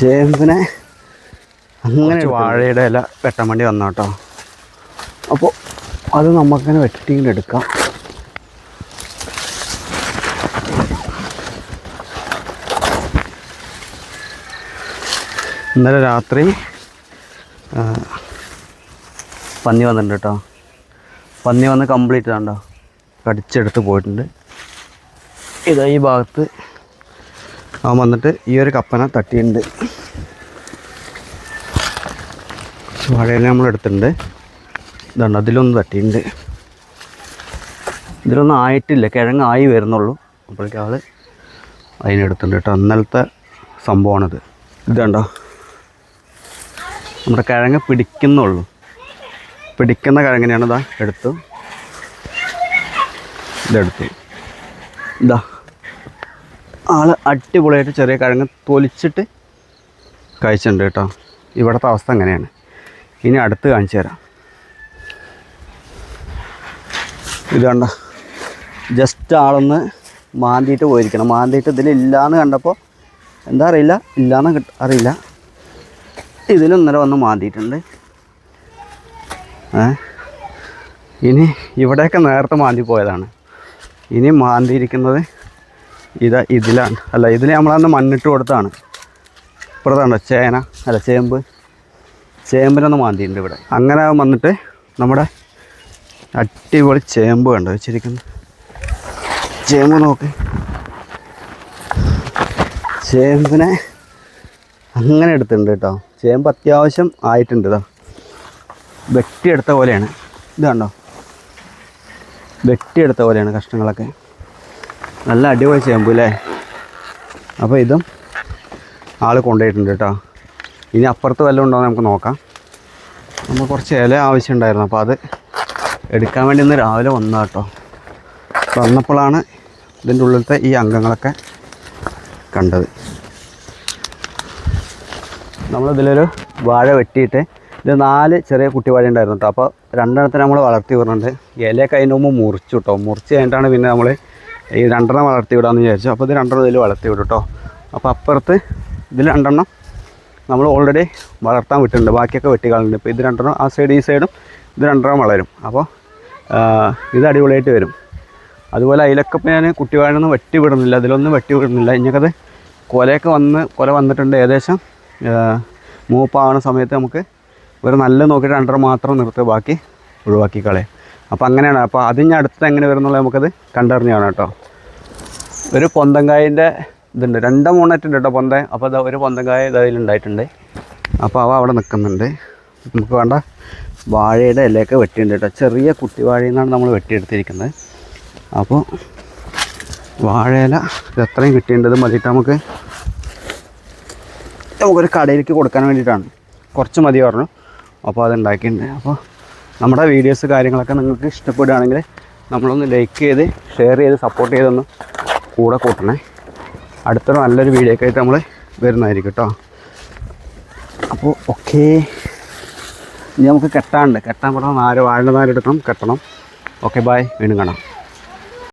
ചേമ്പിനെ അങ്ങനെ വാഴയുടെ ഇല വെട്ടാൻ വേണ്ടി വന്ന കേട്ടോ അപ്പോൾ അത് നമുക്കങ്ങനെ വെട്ടിങ്ങനെ എടുക്കാം. ഇന്നലെ രാത്രി പന്നി വന്നിട്ടുണ്ട് കേട്ടോ പന്നി വന്ന് കംപ്ലീറ്റ് ആണ്ടോ കടിച്ചെടുത്ത് പോയിട്ടുണ്ട്. ഇതാ ഈ ഭാഗത്ത് അവൻ വന്നിട്ട് ഈ ഒരു കപ്പന തട്ടിയിട്ടുണ്ട്. വാഴയില നമ്മൾ എടുത്തിട്ടുണ്ട്. ഇതാണ് അതിലൊന്ന് തട്ടിയിട്ടുണ്ട്. ഇതിലൊന്നും ആയിട്ടില്ല കിഴങ്ങായി വരുന്നുള്ളൂ. അപ്പോഴേക്കും ആൾ അതിനെടുത്തിട്ടുണ്ട് കേട്ടോ. അന്നലത്തെ സംഭവമാണിത്. ഇതുണ്ടോ. നമ്മുടെ കിഴങ്ങ് പിടിക്കുന്നുള്ളൂ. പിടിക്കുന്ന കിഴങ്ങിനെയാണ് ഇതാ എടുത്തു. ഇതെടുത്തു. ഇതാ. ആൾ അടിപൊളിയായിട്ട് ചെറിയ കിഴങ്ങ് തൊലിച്ചിട്ട് കഴിച്ചിട്ടുണ്ട് കേട്ടോ. ഇവിടുത്തെ അവസ്ഥ അങ്ങനെയാണ്. ഇനി അടുത്ത് കാണിച്ചു തരാം. ഇത് കണ്ട? ജസ്റ്റ് ആളൊന്ന് മാന്തിയിട്ട് പോയിരിക്കണം. മാന്തിയിട്ട് ഇതിലില്ലാന്ന് കണ്ടപ്പോൾ എന്താ അറിയില്ല. ഇല്ലാന്ന് കിട്ട അറിയില്ല. ഇതിലൊന്നര വന്ന് മാന്തിയിട്ടുണ്ട്. ഏ? ഇനി ഇവിടെയൊക്കെ നേരത്തെ മാന്തി പോയതാണ്. ഇനി മാന്തിയിരിക്കുന്നത് ഇതാ ഇതിലാണ് അല്ല ഇതിൽ നമ്മളന്ന് മണ്ണിട്ട് കൊടുത്താണ്. ഇപ്പുറത്താണ്ടോ ചേന അല്ല ചേമ്പ്. ചേമ്പിനൊന്ന് മാന്തിയിട്ടുണ്ട് ഇവിടെ. അങ്ങനെ വന്നിട്ട് നമ്മുടെ അടിപൊളി ചേമ്പ് കണ്ടോ വെച്ചിരിക്കുന്നു. ചേമ്പ് നോക്ക്. ചേമ്പിനെ അങ്ങനെ എടുത്തിട്ടുണ്ട് കേട്ടോ. ചേമ്പ് അത്യാവശ്യം ആയിട്ടുണ്ട് ഇതാ വെട്ടിയെടുത്ത പോലെയാണ്. ഇതാണ്ടോ വെട്ടിയെടുത്ത പോലെയാണ് കഷ്ണങ്ങളൊക്കെ. നല്ല അടിപൊളി ചേമ്പ് അല്ലേ അപ്പോൾ ഇതും ആൾ കൊണ്ടുപോയിട്ടുണ്ട് കേട്ടോ ഇനി അപ്പുറത്ത് വല്ലതും ഉണ്ടോ നമുക്ക് നോക്കാം. നമുക്ക് കുറച്ച് ഇല ആവശ്യമുണ്ടായിരുന്നു. അപ്പോൾ അത് എടുക്കാൻ വേണ്ടി ഇന്ന് രാവിലെ വന്ന കേട്ടോ വന്നപ്പോഴാണ് ഇതിന്റെ ഉള്ളിലത്തെ ഈ അംഗങ്ങളൊക്കെ കണ്ടത്. നമ്മളിതിലൊരു വാഴ വെട്ടിയിട്ട് ഇത് നാല് ചെറിയ കുട്ടി വാഴ ഉണ്ടായിരുന്നു കേട്ടോ അപ്പോൾ രണ്ടെണ്ണത്തിന് നമ്മൾ വളർത്തി വരുന്നുണ്ട് ഇലയൊക്കെ അതിന്റെ മുമ്പ് മുറിച്ചു കേട്ടോ മുറിച്ച് കഴിഞ്ഞിട്ടാണ് പിന്നെ നമ്മൾ ഈ രണ്ടെണ്ണം വളർത്തി വിടാമെന്ന് വിചാരിച്ചു. അപ്പോൾ ഇത് രണ്ടെണ്ണം ഇതിൽ വളർത്തി വിടും കേട്ടോ അപ്പോൾ അപ്പുറത്ത് ഇതിൽ രണ്ടെണ്ണം നമ്മൾ ഓൾറെഡി വളർത്താൻ വിട്ടിട്ടുണ്ട്. ബാക്കിയൊക്കെ വെട്ടിക്കളുണ്ട് ഇപ്പോൾ ഇത് രണ്ടെണ്ണം ആ സൈഡ് ഈ സൈഡും ഇത് രണ്ടെണ്ണം വളരും. അപ്പോൾ ഇത് അടിപൊളിയായിട്ട് വരും. അതുപോലെ അതിലൊക്കെ ഇപ്പോൾ ഞാൻ കുട്ടിവാഴൊന്നും വെട്ടി വിടുന്നില്ല. അതിലൊന്നും വെട്ടി വിടുന്നില്ല. ഇനിക്കത് കൊലയൊക്കെ വന്ന് കൊല വന്നിട്ടുണ്ട് ഏകദേശം മൂപ്പാവുന്ന സമയത്ത് നമുക്ക് ഒരു നല്ല നോക്കിയിട്ട് രണ്ടെണ്ണം മാത്രം നിർത്തുക ബാക്കി ഒഴിവാക്കി കളയാം. അപ്പോൾ അങ്ങനെയാണ്. അപ്പോൾ അതിന് അടുത്ത് എങ്ങനെ വരുന്നുള്ളത് നമുക്കത് കണ്ടറിഞ്ഞാണ് കേട്ടോ. ഒരു പൊന്തങ്കായന്റെ ഇതുണ്ട്. രണ്ടോ മൂന്നെറ്റുണ്ട് കേട്ടോ പൊന്ത? അപ്പോൾ ഒരു പൊന്തങ്കായ ഇതിലുണ്ടായിട്ടുണ്ട് അപ്പോൾ അവ അവിടെ നിൽക്കുന്നുണ്ട്. നമുക്ക് വേണ്ട വാഴയുടെ ഇലയൊക്കെ വെട്ടിയിട്ടുണ്ട് കേട്ടോ. ചെറിയ കുട്ടി വാഴയിൽ നിന്നാണ് നമ്മൾ വെട്ടിയെടുത്തിരിക്കുന്നത്. അപ്പോൾ വാഴയില ഇത് എത്രയും കിട്ടിയിട്ടുണ്ട് മതിയിട്ട് നമുക്ക്? നമുക്കൊരു കടയിലേക്ക് കൊടുക്കാൻ വേണ്ടിയിട്ടാണ്. കുറച്ച് മതി പറഞ്ഞു. അപ്പോൾ അത് ഉണ്ടാക്കിയിട്ടുണ്ട്. അപ്പോൾ നമ്മുടെ വീഡിയോസ് കാര്യങ്ങളൊക്കെ നിങ്ങൾക്ക് ഇഷ്ടപ്പെടുകയാണെങ്കിൽ നമ്മളൊന്ന് ലൈക്ക് ചെയ്ത് ഷെയർ ചെയ്ത് സപ്പോർട്ട് ചെയ്തൊന്ന് കൂടെ കൂട്ടണേ. അടുത്തൊരു നല്ലൊരു വീഡിയോ ഒക്കെ ആയിട്ട് നമ്മൾ വരുന്നതായിരിക്കും കേട്ടോ അപ്പോൾ ഓക്കേ ഇനി നമുക്ക് കെട്ടാണ്ട് കെട്ടാൻ പറഞ്ഞാൽ നാല് വാഴ നാരെടുക്കണം കെട്ടണം. ഓക്കെ ബായ് വീണ്ടും കാണാം.